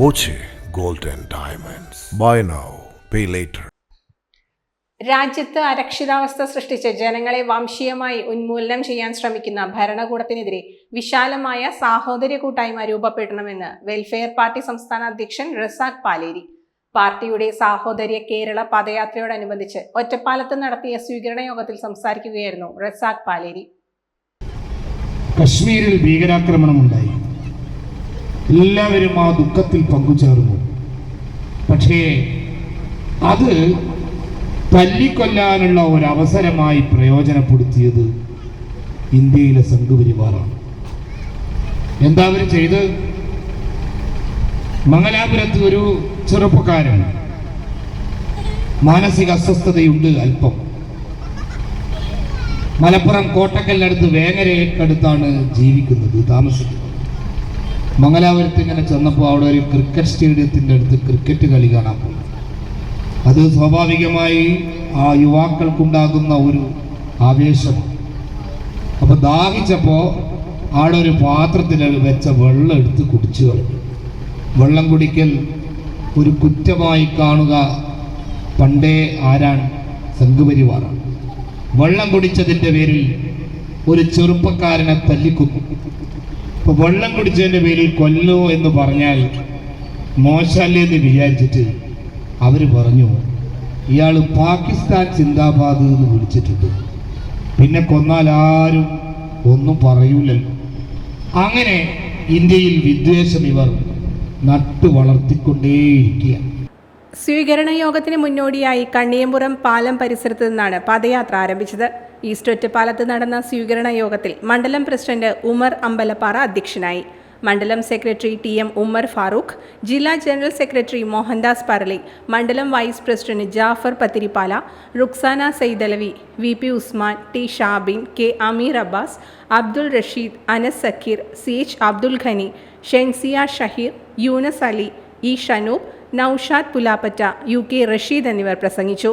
Boche gold and diamonds buy now pay later രാജ്യത്ത് അരക്ഷിതാവസ്ഥ സൃഷ്ടിച്ച് ജനങ്ങളെ വംശീയമായി ഉന്മൂലനം ചെയ്യാൻ ശ്രമിക്കുന്ന ഭരണകൂടത്തിനെതിരെ വിശാലമായ സാഹോദര്യ കൂട്ടായ്മ രൂപപ്പെടണമെന്ന് വെൽഫെയർ പാർട്ടി സംസ്ഥാന അധ്യക്ഷൻ റസാഖ് പാലേരി. പാർട്ടിയുടെ സാഹോദര്യ കേരള പദയാത്രയോടനുബന്ധിച്ച് ഒറ്റപ്പാലത്ത് നടത്തിയ സ്വീകരണ യോഗത്തിൽ സംസാരിക്കുകയായിരുന്നു റസാഖ് പാലേരി. കശ്മീരിൽ ഭീകരാക്രമണമുണ്ടായി. എല്ലാവരും ആ ദുഃഖത്തിൽ പങ്കുചേർന്നു. പക്ഷേ അത് തല്ലിക്കൊല്ലാനുള്ള ഒരവസരമായി പ്രയോജനപ്പെടുത്തിയത് ഇന്ത്യയിലെ സംഘപരിവാറാണ്. എന്താ അവർ ചെയ്ത്? മംഗലാപുരത്ത് ഒരു ചെറുപ്പക്കാരൻ മാനസിക അസ്വസ്ഥതയുണ്ട് അല്പം. മലപ്പുറം കോട്ടക്കലിനടുത്ത് വേങ്ങരയ്ക്കടുത്താണ് ജീവിക്കുന്നത് താമസിക്കുന്നത്. മംഗലാപുരത്ത് ഇങ്ങനെ ചെന്നപ്പോൾ അവിടെ ഒരു ക്രിക്കറ്റ് സ്റ്റേഡിയത്തിന്റെ അടുത്ത് ക്രിക്കറ്റ് കളി കാണാൻ പോയി. അത് സ്വാഭാവികമായി ആ യുവാക്കൾക്കുണ്ടാകുന്ന ഒരു ആവേശം. അപ്പോൾ ദാഹിച്ചപ്പോൾ അവിടെ ഒരു പാത്രത്തിൽ വെച്ച വെള്ളം എടുത്ത് കുടിച്ചു വെള്ളം കുടിക്കൽ ഒരു കുറ്റമായി കാണുക പണ്ടേ ആരാണ് സംഘപരിവാറാണ്. വെള്ളം കുടിച്ചതിന്റെ പേരിൽ ഒരു ചെറുപ്പക്കാരനെ തല്ലിക്കൊന്നു. വെള്ളം കുടിച്ചതിന്റെ പേരിൽ കൊല്ലോ എന്ന് പറഞ്ഞാൽ മോശമല്ലേ എന്ന് വിചാരിച്ചിട്ട് അവർ പറഞ്ഞു ഇയാൾ പാകിസ്ഥാൻ ചിന്താബാദ് എന്ന് വിളിച്ചിട്ടുണ്ട്. പിന്നെ കൊന്നാൽ ആരും ഒന്നും പറയൂലല്ലോ. അങ്ങനെ ഇന്ത്യയിൽ വിദ്വേഷം ഇവർ നട്ടു വളർത്തിക്കൊണ്ടേയിരിക്കുക സ്വീകരണ യോഗത്തിന് മുന്നോടിയായി കണ്ണിയമ്പുറം പാലം പരിസരത്ത് നിന്നാണ് പദയാത്ര ആരംഭിച്ചത്. ഈസ്റ്റ് ഒറ്റപ്പാലത്ത് നടന്ന സ്വീകരണ യോഗത്തിൽ മണ്ഡലം പ്രസിഡന്റ് ഉമർ അമ്പലപ്പാറ അധ്യക്ഷനായി. മണ്ഡലം secretary T M Ummer Farooq ജില്ലാ ജനറൽ സെക്രട്ടറി മോഹൻദാസ് പറളി മണ്ഡലം vice president Jafar Pathiripala Ruksana Saidalavi V P Usman T Shabin K Ameer Abbas Abdul Rasheed Anas Sakkir C H Abdul Gani Shensiya Shaheer Yunus Ali E Shanoob Naushad Pulappatta U K Rasheed എന്നിവർ പ്രസംഗിച്ചു.